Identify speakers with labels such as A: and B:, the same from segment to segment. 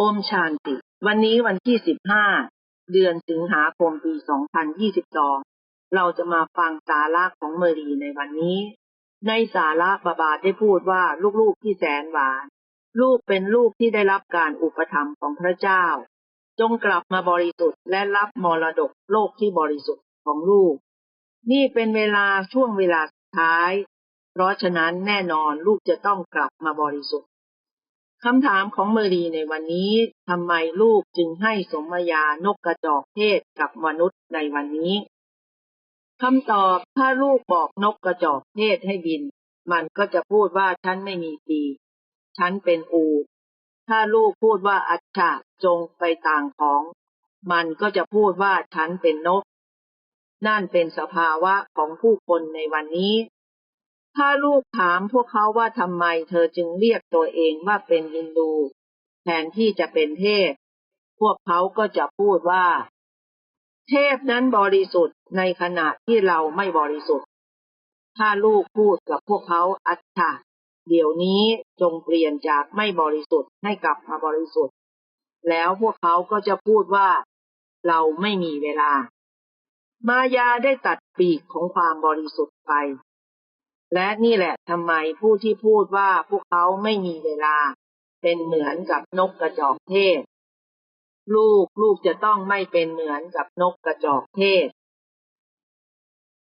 A: อมชานติ วันนี้วันที่ 15 เดือนสิงหาคมปี 2022 เราจะมาฟังสาระของเมรีในวันนี้ ในสาระบาบาได้พูดว่าลูกๆที่แสนหวาน ลูกเป็นลูกที่ได้รับการอุปถัมภ์ของพระเจ้า จงกลับมาบริสุทธิ์และรับมรดกโลกที่บริสุทธิ์ของลูก นี่เป็นเวลาช่วงเวลาสุดท้าย เพราะฉะนั้นแน่นอนลูกจะต้องกลับมาบริสุทธิ์ คำถามของเมรีในวันนี้ทำไมลูกจึงให้สมยานกกระจอกเทศกับมนุษย์ในวันนี้คำตอบถ้าลูกบอกนกกระจอกเทศให้บิน มันก็จะพูดว่าฉันไม่มีปีฉันเป็นอู ถ้าลูกพูดว่าอัจฉะจงไปต่างของ มันก็จะพูดว่าฉันเป็นนก นั่นเป็นสภาวะของผู้คนในวันนี้ ถ้าลูกถามพวกเขาว่าทำไมเธอจึงเรียกตัวเองว่าเป็นฮินดู แทนที่จะเป็นเทพ พวกเขาก็จะพูดว่า เทพนั้นบริสุทธิ์ในขณะที่เราไม่บริสุทธิ์ ถ้าลูกพูดกับพวกเขาอัจฉะเดี๋ยวนี้จงเปลี่ยนจากไม่บริสุทธิ์ให้กลับมาบริสุทธิ์ แล้วพวกเขาก็จะพูดว่า เราไม่มีเวลา มายาได้ตัดปีกของความบริสุทธิ์ไป และนี่แหละทำไมผู้ที่พูดว่าพวกเขาไม่มีเวลา เป็นเหมือนกับนกกระจอกเทศ ลูกลูกจะต้องไม่เป็นเหมือนกับนกกระจอกเทศ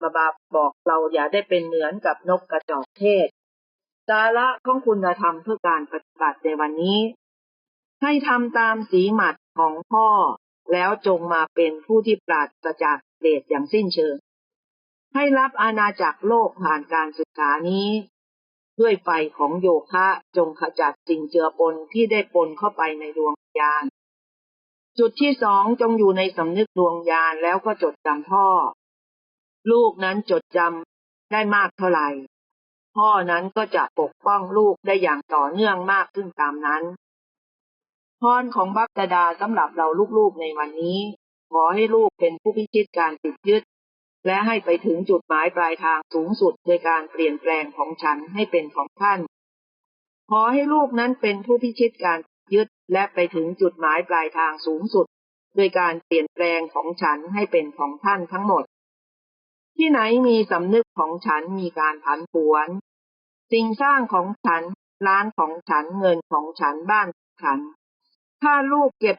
A: บาบาบอกเราอย่าได้เป็นเหมือนกับนกกระจอกเทศสาระของคุณธรรมเพื่อการปฏิบัติในวันนี้ ให้ทำตามสีหมัดของพ่อ แล้วจงมาเป็นผู้ที่ปราศจากเดชอย่างสิ้นเชิง ให้รับอาณาจักรโลกผ่านการศึกษานี้ ด้วยไฟของโยคะจงขจัดสิ่งเจือปนที่ได้ปนเข้าไปในดวงญาณจุดที่สองจงอยู่ในสำนึกดวงญาณแล้วก็จดจำพ่อ ลูกนั้นจดจำได้มากเท่าไหร่ พ่อนั้นก็จะปกป้องลูกได้อย่างต่อเนื่องมากขึ้นตามนั้นพรของบัพดาสำหรับเราลูกๆในวันนี้ ขอให้ลูกเป็นผู้พิชิตการติดยึด และให้ไปถึงจุดหมายปลายทางสูงสุดโดยการเปลี่ยนแปลงของฉันให้เป็นของท่าน ขอให้ลูกนั้นเป็นผู้พิชิตการยึดและไปถึงจุดหมายปลายทางสูงสุดโดยการเปลี่ยนแปลงของฉันให้เป็นของท่านทั้งหมด ที่ไหนมีสำนึกของฉันมีการผันผวน สิ่งสร้างของฉันร้านของฉันเงินของฉันบ้านฉัน ถ้าลูกเก็บ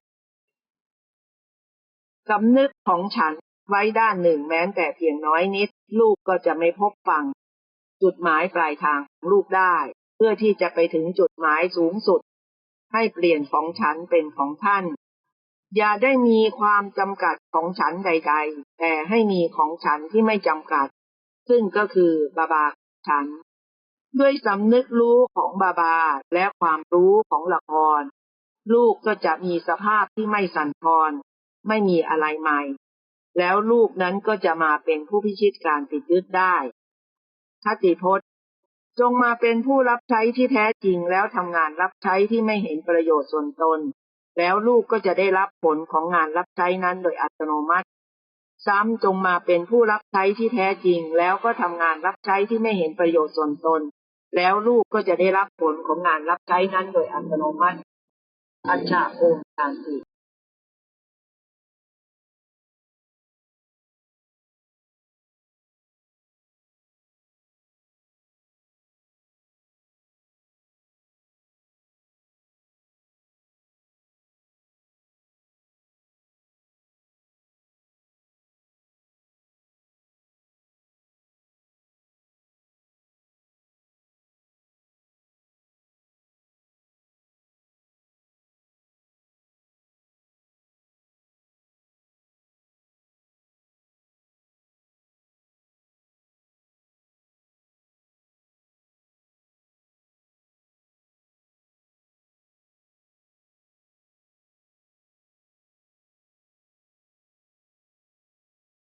A: สำนึกของฉัน ไว้ด้านหนึ่งแม้แต่เพียงน้อยนิด ลูกก็จะไม่พบฟัง จุดหมายปลายทางของลูกได้ เพื่อที่จะไปถึงจุดหมายสูงสุด ให้เปลี่ยนของฉันเป็นของท่าน อย่าได้มีความจำกัดของฉันใด ๆ แต่ให้มีของฉันที่ไม่จำกัด ซึ่งก็คือบาบาฉัน ด้วยสำนึกรู้ของบาบาและความรู้ของละคร ลูกก็จะมีสภาพที่ไม่สั่นคลอนไม่มีอะไรใหม่ แล้วลูกนั้นก็จะมาเป็นผู้พิชิตการติดยึดได้คติพจน์ จงมาเป็นผู้รับใช้ที่แท้จริงแล้วทำงานรับใช้ที่ไม่เห็นประโยชน์ส่วนตน แล้วลูกก็จะได้รับผลของงานรับใช้นั้นโดยอัตโนมัติ ซ้ำจงมาเป็นผู้รับใช้ที่แท้จริง แล้วก็ทำงานรับใช้ที่ไม่เห็นประโยชน์ส่วนตน แล้วลูกก็จะได้รับผลของงานรับใช้นั้นโดยอัตโนมัติอัจฉาโอมการติ